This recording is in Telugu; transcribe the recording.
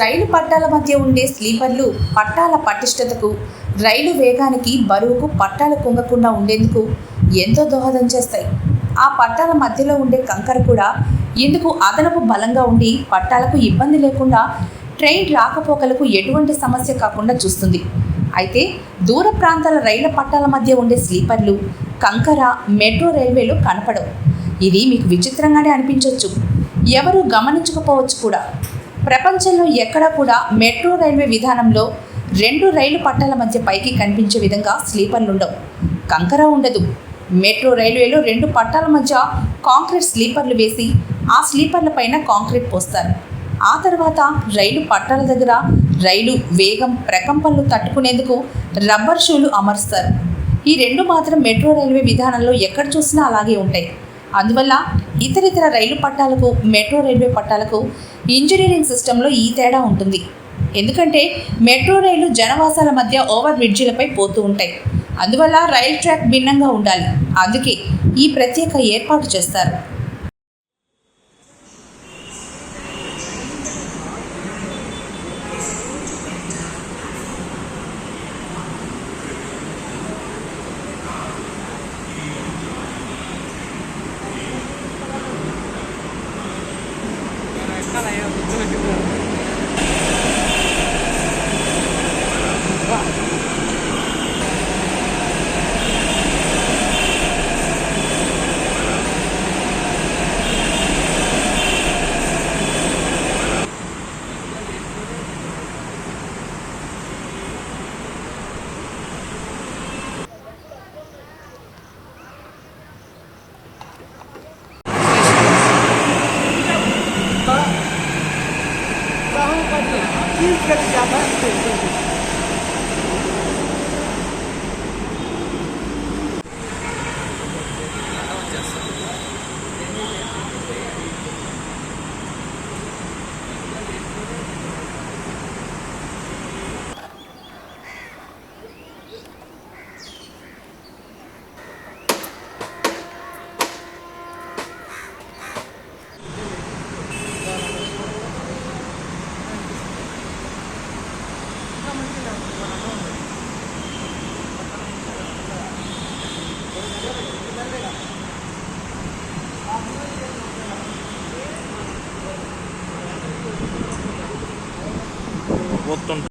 రైలు పట్టాల మధ్య ఉండే స్లీపర్లు పట్టాల పటిష్టతకు రైలు వేగానికి బరువుకు పట్టాలు కుంగకుండా ఉండేందుకు ఎంతో దోహదం చేస్తాయి. ఆ పట్టాల మధ్యలో ఉండే కంకర కూడా ఇందుకు అదనపు బలంగా ఉండి పట్టాలకు ఇబ్బంది లేకుండా ట్రైన్ రాకపోకలకు ఎటువంటి సమస్య కాకుండా చూస్తుంది. అయితే దూర ప్రాంతాల రైళ్ళ పట్టాల మధ్య ఉండే స్లీపర్లు కంకర మెట్రో రైల్వేలు కనపడవు. ఇది మీకు విచిత్రంగానే అనిపించవచ్చు ఎవరు గమనించకపోవచ్చు కూడా. ప్రపంచంలో ఎక్కడా కూడా మెట్రో రైల్వే విధానంలో రెండు రైలు పట్టాల మధ్య పైకి కనిపించే విధంగా స్లీపర్లు ఉండవు. కంకర ఉండదు. మెట్రో రైల్వేలో రెండు పట్టాల మధ్య కాంక్రీట్ స్లీపర్లు వేసి ఆ స్లీపర్ల పైన కాంక్రీట్ పోస్తారు. ఆ తర్వాత రైలు పట్టాల దగ్గర రైలు వేగం ప్రకంపనలు తట్టుకునేందుకు రబ్బర్ షూలు అమరుస్తారు. ఈ రెండు మాత్రం మెట్రో రైల్వే విధానంలో ఎక్కడ చూసినా అలాగే ఉంటాయి. అందువల్ల ఇతర ఇతర రైలు పట్టాలకు మెట్రో రైల్వే పట్టాలకు ఇంజనీరింగ్ సిస్టంలో ఈ తేడా ఉంటుంది. ఎందుకంటే మెట్రో రైలు జనవాసాల మధ్య ఓవర్ బ్రిడ్జిలపై పోతూ ఉంటాయి. అందువల్ల రైల్ ట్రాక్ భిన్నంగా ఉండాలి. అందుకే ఈ ప్రత్యేక ఏర్పాటు చేస్తారు. Thank you. పోతుంటుంది